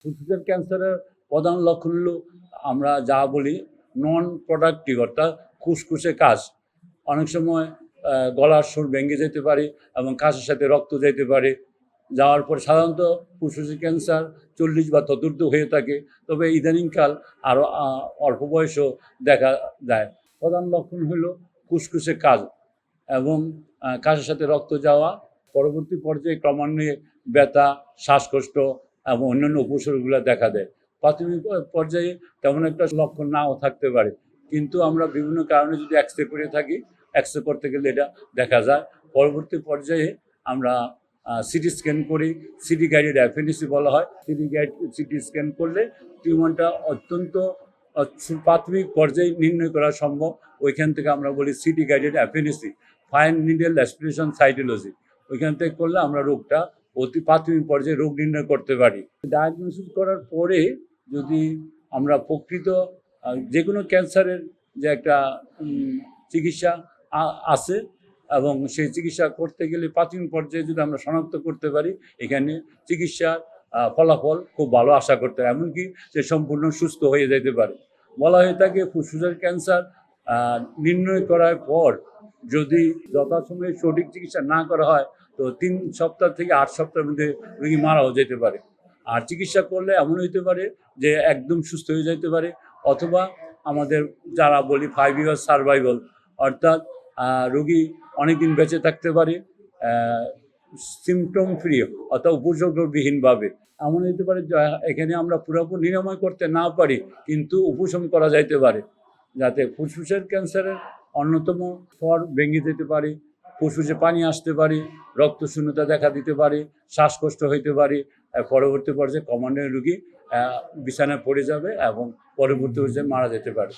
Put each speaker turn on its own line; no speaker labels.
ফুসফুসের ক্যান্সারের প্রধান লক্ষণ হলো আমরা যা বলি নন প্রোডাক্টিভ অর্থাৎ খুসখুসে কাজ। অনেক সময় গলার সুর ভেঙে যেতে পারে এবং কাশের সাথে রক্ত যেতে পারে। যাওয়ার পর সাধারণত ফুসফুসের ক্যান্সার চল্লিশ বা চতুর্থ হয়ে থাকে। তবে ইদানিংকাল আরও অল্প বয়সও দেখা যায়। প্রধান লক্ষণ হলো খুসখুসে কাজ এবং কাশের সাথে রক্ত যাওয়া, পরবর্তী পর্যায়ে ক্রমান্বয়ে ব্যথা, শ্বাসকষ্ট এবং অন্যান্য উপসর্গগুলো দেখা দেয়। প্রাথমিক পর্যায়ে তেমন একটা লক্ষণ নাও থাকতে পারে। কিন্তু আমরা বিভিন্ন কারণে যদি এক্স রে করে থাকি এক্স রে করতে গেলে এটা দেখা যায়। পরবর্তী পর্যায়ে আমরা সিটি স্ক্যান করি। সিটি গাইডেড অ্যাফেন্ডিসি বলা হয়। সিটি গাইড সিটি স্ক্যান করলে টিউমারটা অত্যন্ত প্রাথমিক পর্যায়ে নির্ণয় করা সম্ভব। ওইখান থেকে আমরা বলি CT guided FNAC fine needle aspiration cytology ওইখান থেকে করলে আমরা রোগটা অতি প্রাথমিক পর্যায়ে রোগ নির্ণয় করতে পারি। ডায়াগনোসিস করার পরে যদি আমরা প্রকৃত যে কোনো ক্যান্সারের যে একটা চিকিৎসা আছে এবং সেই চিকিৎসা করতে গেলে প্রাথমিক পর্যায়ে যদি আমরা শনাক্ত করতে পারি, এখানে চিকিৎসার ফলাফল খুব ভালো আশা করতে হয়। এমনকি সে সম্পূর্ণ সুস্থ হয়ে যেতে পারে। বলা হয়ে থাকে, ফুসফুসের ক্যান্সার নির্ণয় করার পর যদি যথাসময়ে সঠিক চিকিৎসা না করা হয় তো তিন সপ্তাহ থেকে আট সপ্তাহের মধ্যে রোগী মারাও যেতে পারে। আর চিকিৎসা করলে এমন হইতে পারে যে একদম সুস্থ হয়ে যেতে পারে অথবা আমাদের যারা বলি ফাইভ ইয়ার্স সার্ভাইভাল অর্থাৎ রোগী অনেকদিন বেঁচে থাকতে পারে সিমটম ফ্রি অর্থাৎ উপসর্গবিহীনভাবে এমন হতে পারে এখানে আমরা পুরোপুরি নিরাময় করতে না পারি, কিন্তু উপশম করা যাইতে পারে। যাতে ফুসফুসের ক্যান্সারের অন্যতম স্তর ভেঙে যেতে পারে ফুসফুসে পানি আসতে পারে, রক্তশূন্যতা দেখা দিতে পারে, শ্বাসকষ্ট হইতে পারে পরবর্তী পর্যায়ে কমান্ডের রুগী বিছানায় পড়ে যাবে এবং পরবর্তী পর্যায়ে মারা যেতে পারে।